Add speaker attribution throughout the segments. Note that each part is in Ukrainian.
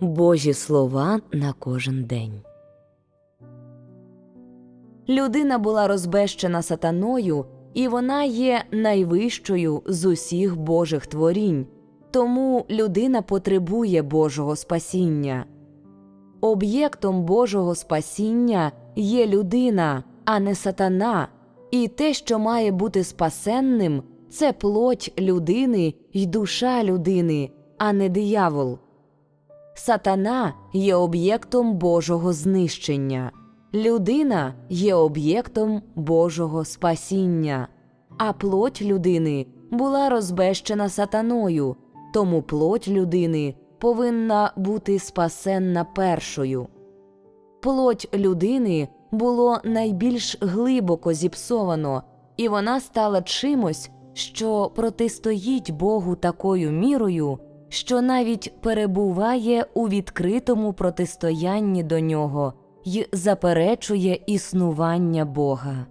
Speaker 1: Божі слова на кожен день. Людина була розбещена сатаною, і вона є найвищою з усіх Божих творінь, тому людина потребує Божого спасіння. Об'єктом Божого спасіння є людина, а не сатана, і те, що має бути спасенним, це плоть людини й душа людини, а не диявол. Сатана є об'єктом Божого знищення, людина є об'єктом Божого спасіння, а плоть людини була розбещена сатаною, тому плоть людини повинна бути спасенна першою. Плоть людини було найбільш глибоко зіпсовано, і вона стала чимось, що протистоїть Богу такою мірою, що навіть перебуває у відкритому протистоянні до нього й заперечує існування Бога.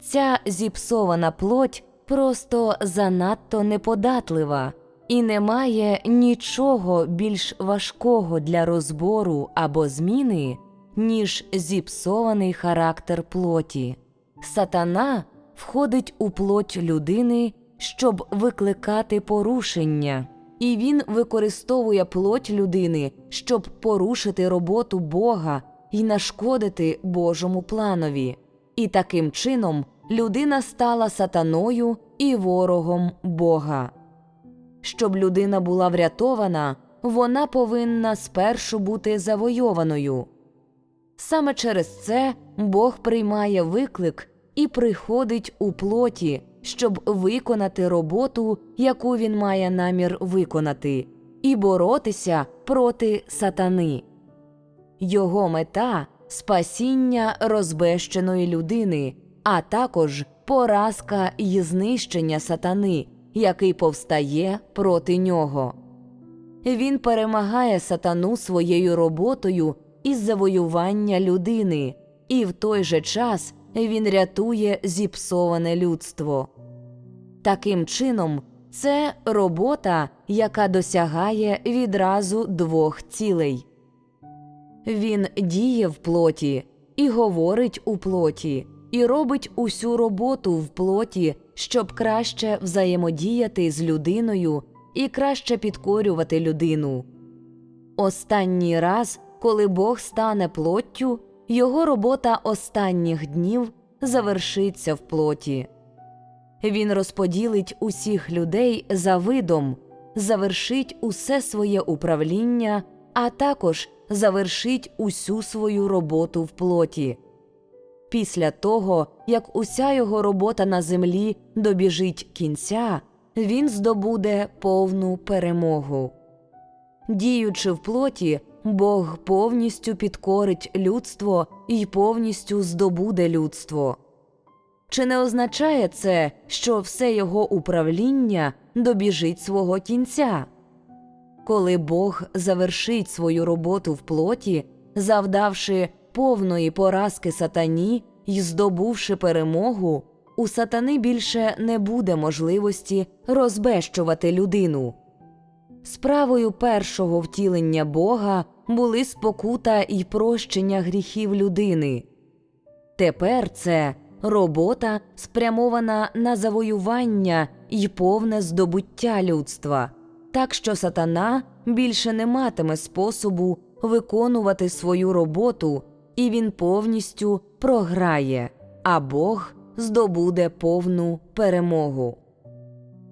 Speaker 1: Ця зіпсована плоть просто занадто неподатлива і не має нічого більш важкого для розбору або зміни, ніж зіпсований характер плоті. Сатана входить у плоть людини, щоб викликати порушення, і він використовує плоть людини, щоб порушити роботу Бога і нашкодити Божому планові. І таким чином людина стала сатаною і ворогом Бога. Щоб людина була врятована, вона повинна спершу бути завойованою. Саме через це Бог приймає виклик і приходить у плоті, щоб виконати роботу, яку він має намір виконати, і боротися проти сатани. Його мета спасіння розбещеної людини, а також поразка і знищення сатани, який повстає проти нього. Він перемагає сатану своєю роботою із завоювання людини, і в той же час він рятує зіпсоване людство. Таким чином, це робота, яка досягає відразу двох цілей. Він діє в плоті і говорить у плоті, і робить усю роботу в плоті, щоб краще взаємодіяти з людиною і краще підкорювати людину. Останній раз, коли Бог стане плоттю, його робота останніх днів завершиться в плоті. Він розподілить усіх людей за видом, завершить усе своє управління, а також завершить усю свою роботу в плоті. Після того, як уся його робота на землі добіжить кінця, він здобуде повну перемогу. Діючи в плоті, Бог повністю підкорить людство і повністю здобуде людство. Чи не означає це, що все його управління добіжить свого кінця? Коли Бог завершить свою роботу в плоті, завдавши повної поразки сатані і здобувши перемогу, у сатани більше не буде можливості розбещувати людину. Справою першого втілення Бога були спокута і прощення гріхів людини. Тепер це робота, спрямована на завоювання і повне здобуття людства, так що сатана більше не матиме способу виконувати свою роботу, і він повністю програє, а Бог здобуде повну перемогу.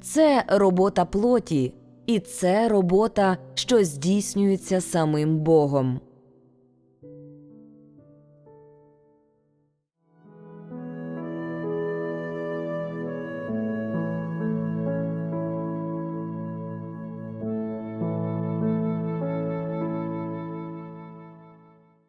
Speaker 1: Це робота плоті, і це робота, що здійснюється самим Богом.